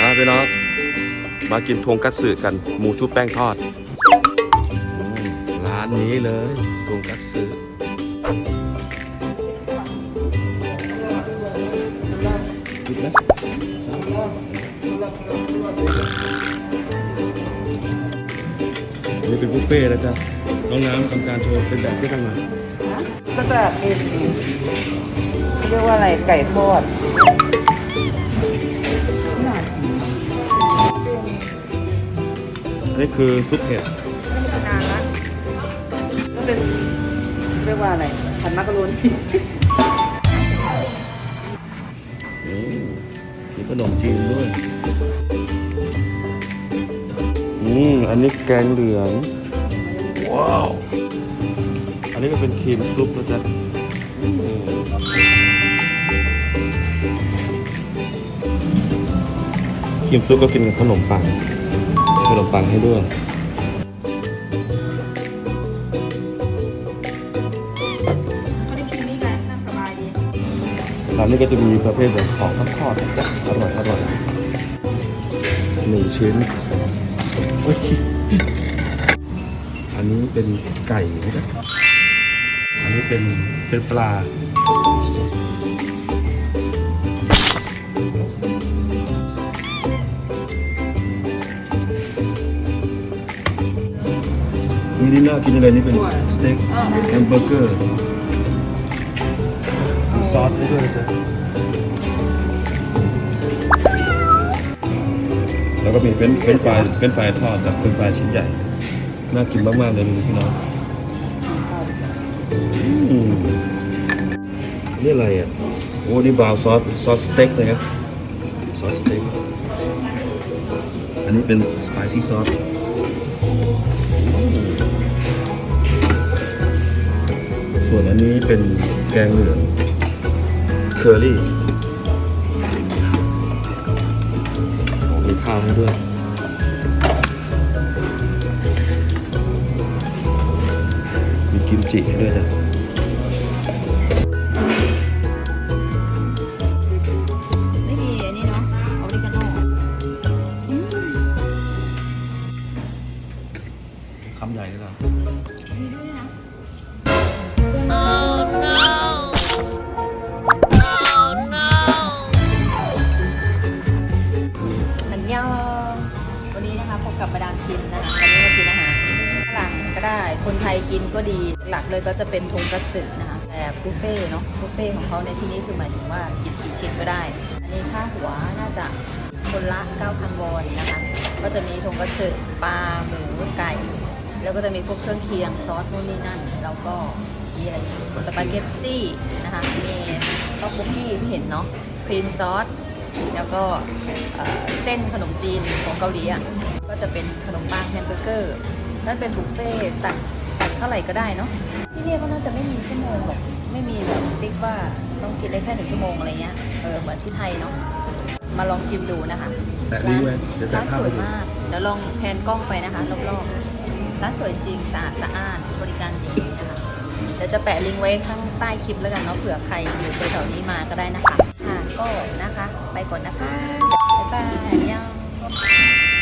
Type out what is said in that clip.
อะพี่น้อง มากินทงกัตสึกัน หมูชุบแป้งทอดอืมร้านนี้เลยทงกัตสึคิดไหมนี่เป็นบุฟเฟ่ต์นะจ๊ะน้องน้ำทำการโชว์เป็นแบบที่ทำมาก็จะเป็นเรียกว่าอะไรไก่ทอด นนี้คือซุปเห็ดนานละก็เป็นเรียกว่าอะไรผัดมักกะโรนีอืมมีขนมจีนด้วย อืม อันนี้แกงเหลือง ว้าว อันนี้ก็เป็นครีมซุปนะจ๊ะอืมครีมซุปก็กินกับขนมปัง ขนมปังให้ด้วยก็ได้กินนี่ไงนั่งสบายดีร้านนี้ก็จะมีประเภทแบบของทอดๆนะจ๊ะอร่อยอร่อยหนึ่งชิ้นโอ้ยอันนี้เป็นไก่นะจ๊ะอันนี้เป็นเป็นปลา นี่นี่น่ากินอะไรนี่เป็นสเต็กแฮมเบอร์เกอร์มีซอสให้ด้วยนะจ๊ะแล้วก็มีเฟรนช์เฟรนช์ฟรายเฟรนช์ฟรายทอดแบบเฟรนช์ฟรายชิ้นใหญ่ น่ากินมาก ๆ เลยดูพี่น้องอืมนี่อะไรอะ โอ้นี่บราวน์ซอสซอสสเต็กเลยครับซอสสเต็ก อันนี้เป็นสไปซี่ซอส ส่วนอันนี้เป็นแกงเหลืองเคอรี่มีข้าวให้ด้วยมีกิมจิให้ด้วยนะ ได้ คนไทยกินก็ดี หลักเลยก็จะเป็นทงคัตสึนะคะแบบบุฟเฟ่เนาะบุฟเฟ่ของเขาในที่นี้คือหมายถึงว่ากินกี่ชิ้นก็ได้ อันนี้ค่าหัวน่าจะคนละ 9,000 วอนนะคะ ก็จะมีทงคัตสึปลาหมูไก่ แล้วก็จะมีพวกเครื่องเคียงซอสนู่นนี่นั่น แล้วก็มีอะไรสปาเกตตี้นะคะ มีข้าวคุกกี้ที่เห็นเนาะ ครีมซอส แล้วก็เอ่อเส้นขนมจีนของเกาหลีอะ ก็จะเป็นขนมปังแฮมเบอร์เกอร์ นั่นเป็นบุฟเฟ่ต์ตัดตัดเท่าไหร่ก็ได้เนาะที่นี่ก็น่าจะไม่มีชั่วโมงหรอกไม่มีแบบติ๊กว่าต้องกินได้แค่หนึ่งชั่วโมงอะไรเงี้ยเออเหมือนที่ไทยเนาะมาลองชิมดูนะคะแตะลิงก์ไว้เดี๋ยวแตะร้านภาพสไปวยดูมากเดี๋ยวลองแพนกล้องไปนะคะรอบๆร้านสวยจริงสะอาดสะอ้านบริการดีนะคะเดี๋ยวจะแปะลิงก์ไว้ข้างใต้คลิปแล้วกันเนาะเผื่อใครอยู่แถวๆนี้มาก็ได้นะคะค่ะก็นะคะ ไปก่อนนะคะบ๊ายบายอันยอง